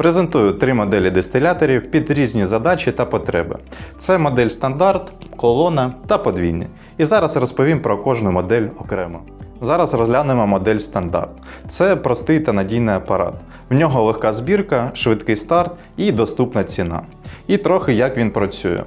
Презентую три моделі дистиляторів під різні задачі та потреби. Це модель стандарт, колона та подвійні. І зараз розповім про кожну модель окремо. Зараз розглянемо модель стандарт. Це простий та надійний апарат. В нього легка збірка, швидкий старт і доступна ціна. І трохи як він працює.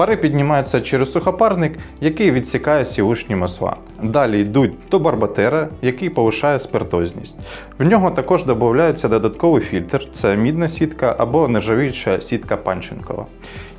Пари піднімаються через сухопарник, який відсікає сівушні масла. Далі йдуть до барбатера, який повишає спиртозність. В нього також додається додатковий фільтр це мідна сітка або нержавіюча сітка Панченкова.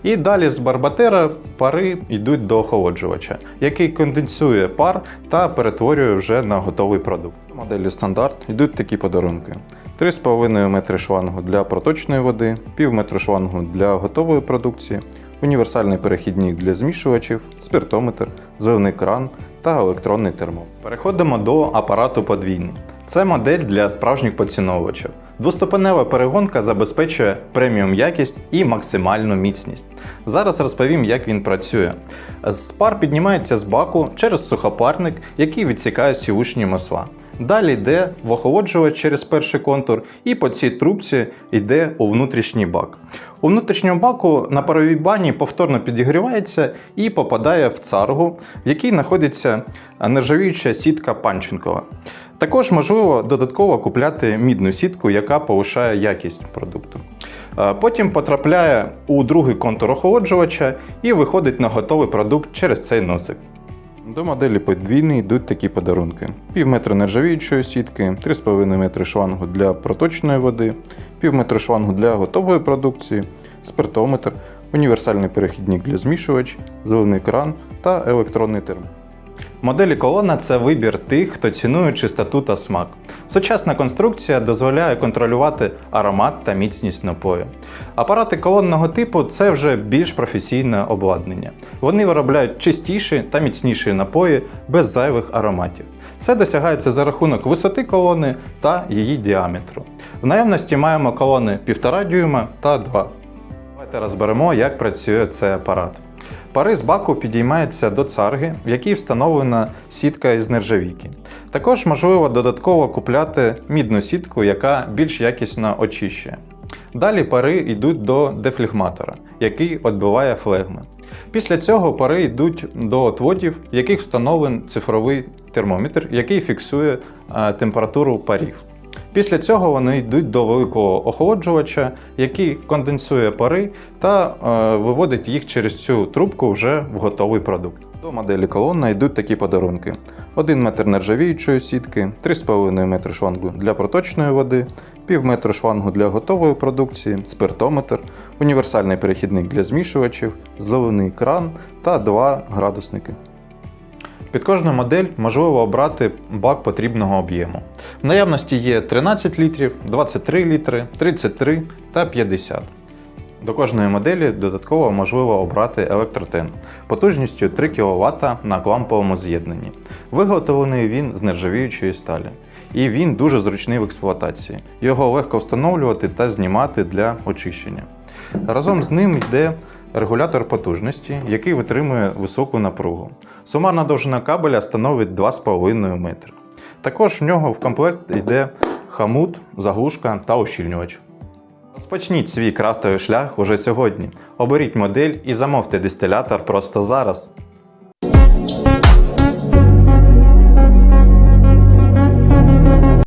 І далі з барбатера пари йдуть до охолоджувача, який конденсує пар та перетворює вже на готовий продукт. У моделі стандарт йдуть такі подарунки. 3,5 метри шлангу для проточної води, пів метру шлангу для готової продукції, універсальний перехідник для змішувачів, спиртометр, зелений кран та електронний термо. Переходимо до апарату подвійний. Це модель для справжніх поціновувачів. Двоступенева перегонка забезпечує преміум якість і максимальну міцність. Зараз розповім, як він працює. З пар піднімається з баку через сухопарник, який відсікає сівушні масла. Далі йде в охолоджувач через перший контур, і по цій трубці йде у внутрішній бак. У внутрішньому баку на паровій бані повторно підігрівається і попадає в царгу, в якій знаходиться нержавіюча сітка Панченкова. Також можливо додатково купляти мідну сітку, яка повишає якість продукту. Е, Потім потрапляє у другий контур охолоджувача і виходить на готовий продукт через цей носик. До моделі подвійний йдуть такі подарунки: пів метра нержавіючої сітки, 3,5 метри шлангу для проточної води, пів метра шлангу для готової продукції, спиртометр, універсальний перехідник для змішувач, зливний кран та електронний терм. Моделі колона це вибір тих, хто цінує чистоту та смак. Сучасна конструкція дозволяє контролювати аромат та міцність напою. Апарати колонного типу це вже більш професійне обладнання. Вони виробляють чистіші та міцніші напої без зайвих ароматів. Це досягається за рахунок висоти колони та її діаметру. В наявності маємо колони 1,5 дюйма та 2. Давайте розберемо, як працює цей апарат. Пари з баку підіймаються до царги, в якій встановлена сітка із нержавійки. Також можливо додатково купляти мідну сітку, яка більш якісно очищує. Далі пари йдуть до дефлегматора, який відбиває флегми. Після цього пари йдуть до отводів, в яких встановлений цифровий термометр, який фіксує е, температуру парів. Після цього вони йдуть до великого охолоджувача, який конденсує пари та е, виводить їх через цю трубку вже в готовий продукт. До моделі колонна йдуть такі подарунки: 1 метр нержавіючої сітки, 3,5 метри шлангу для проточної води, пів метру шлангу для готової продукції, спиртометр, універсальний перехідник для змішувачів, зливний кран та два градусники. Під кожну модель можливо обрати бак потрібного об'єму. В наявності є 13 літрів, 23 літри, 33 та 50. До кожної моделі додатково можливо обрати електротен потужністю 3 кВт на кламповому з'єднанні. Виготовлений він з нержавіючої сталі. І він дуже зручний в експлуатації. Його легко встановлювати та знімати для очищення. Разом з ним йде регулятор потужності, який витримує високу напругу. Сумарна довжина кабеля становить 2,5 метри. Також в нього в комплект йде хамут, заглушка та ущільнювач. Розпочніть свій крафтовий шлях уже сьогодні. Оберіть модель і замовте дистилятор просто зараз.